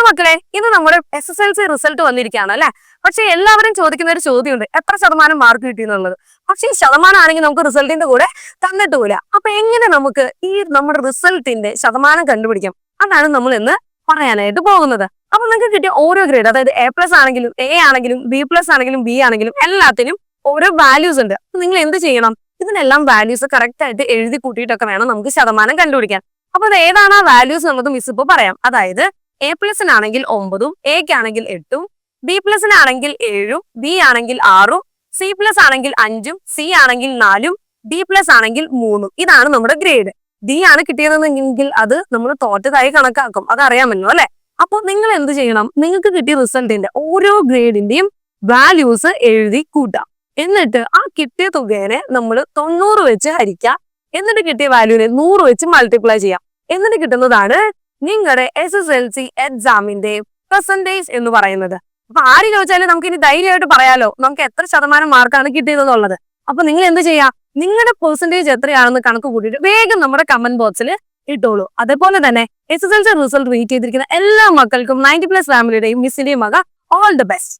Hello മക്കളെ ഇന്ന് നമ്മുടെ S S L C result വന്നിരിക്കുകയാണ് അല്ലെ? പക്ഷെ എല്ലാവരും ചോദിക്കുന്ന ഒരു ചോദ്യമുണ്ട്. എത്ര ശതമാനം മാർക്ക് കിട്ടി എന്നുള്ളത്? പക്ഷെ ഈ ശതമാനം ആണെങ്കിൽ നമുക്ക് റിസൾട്ടിന്റെ കൂടെ തന്നിട്ടുമില്ല. അപ്പൊ എങ്ങനെ നമുക്ക് ഈ നമ്മുടെ റിസൾട്ടിന്റെ ശതമാനം കണ്ടുപിടിക്കാം? അതാണ് നമ്മൾ ഇന്ന് പറയാനായിട്ട് പോകുന്നത്. അപ്പൊ നിങ്ങൾക്ക് കിട്ടിയ ഓരോ ഗ്രേഡ് അതായത് എ പ്ലസ് ആണെങ്കിലും എ ആണെങ്കിലും ബി പ്ലസ് ആണെങ്കിലും ബി ആണെങ്കിലും എല്ലാത്തിനും ഓരോ വാല്യൂസ് ഉണ്ട്. അപ്പൊ നിങ്ങൾ എന്ത് ചെയ്യണം? ഇതിനെല്ലാം വാല്യൂസ് കറക്റ്റ് ആയിട്ട് എഴുതി കൂട്ടിയിട്ടൊക്കെ വേണം നമുക്ക് ശതമാനം കണ്ടുപിടിക്കാൻ. അപ്പൊ അത് ഏതാണ് ആ വാല്യൂസ് എന്നുള്ളത് മിസ് ഇപ്പൊ പറയാം. അതായത് എ പ്ലസിനാണെങ്കിൽ ഒമ്പതും എക്ക് ആണെങ്കിൽ എട്ടും ബി പ്ലസിനാണെങ്കിൽ ഏഴും ബി ആണെങ്കിൽ ആറും സി പ്ലസ് ആണെങ്കിൽ അഞ്ചും സി ആണെങ്കിൽ നാലും ഡി പ്ലസ് ആണെങ്കിൽ മൂന്നും. ഇതാണ് നമ്മുടെ ഗ്രേഡ്. ഡി ആണ് കിട്ടിയതെന്നെങ്കിൽ അത് നമ്മൾ തോറ്റതായി കണക്കാക്കും. അത് അറിയാമല്ലോ അല്ലെ? അപ്പൊ നിങ്ങൾ എന്ത് ചെയ്യണം? നിങ്ങൾക്ക് കിട്ടിയ റിസൾട്ടിന്റെ ഓരോ ഗ്രേഡിന്റെയും വാല്യൂസ് എഴുതി കൂട്ടാം. എന്നിട്ട് ആ കിട്ടിയ തുകേനെ നമ്മൾ തൊണ്ണൂറ് വെച്ച് ഹരിക്കാം. എന്നിട്ട് കിട്ടിയ വാല്യൂനെ നൂറ് വെച്ച് മൾട്ടിപ്ലൈ ചെയ്യാം. എന്നിട്ട് കിട്ടുന്നതാണ് നിങ്ങളുടെ എസ് എസ് എൽ സി എക്സാമിന്റെ പെർസെന്റേജ് എന്ന് പറയുന്നത്. അപ്പൊ ആര് ചോദിച്ചാലും നമുക്ക് ഇനി ധൈര്യമായിട്ട് പറയാലോ. നമുക്ക് എത്ര ശതമാനം മാർക്കാണ് കിട്ടിയതെന്നുള്ളത്. അപ്പൊ നിങ്ങൾ എന്ത് ചെയ്യാ? നിങ്ങളുടെ പെർസെന്റേജ് എത്രയാണെന്ന് കണക്ക് കൂട്ടിയിട്ട് വേഗം നമ്മുടെ കമന്റ് ബോക്സിൽ ഇട്ടോളൂ. അതേപോലെ തന്നെ S S L C result wait ചെയ്തിരിക്കുന്ന എല്ലാ മക്കൾക്കും നയന്റി പ്ലസ് ഫാമിലിയുടെയും മിസ്സിന്റെയും മക ഓൾ ദ ബെസ്റ്റ്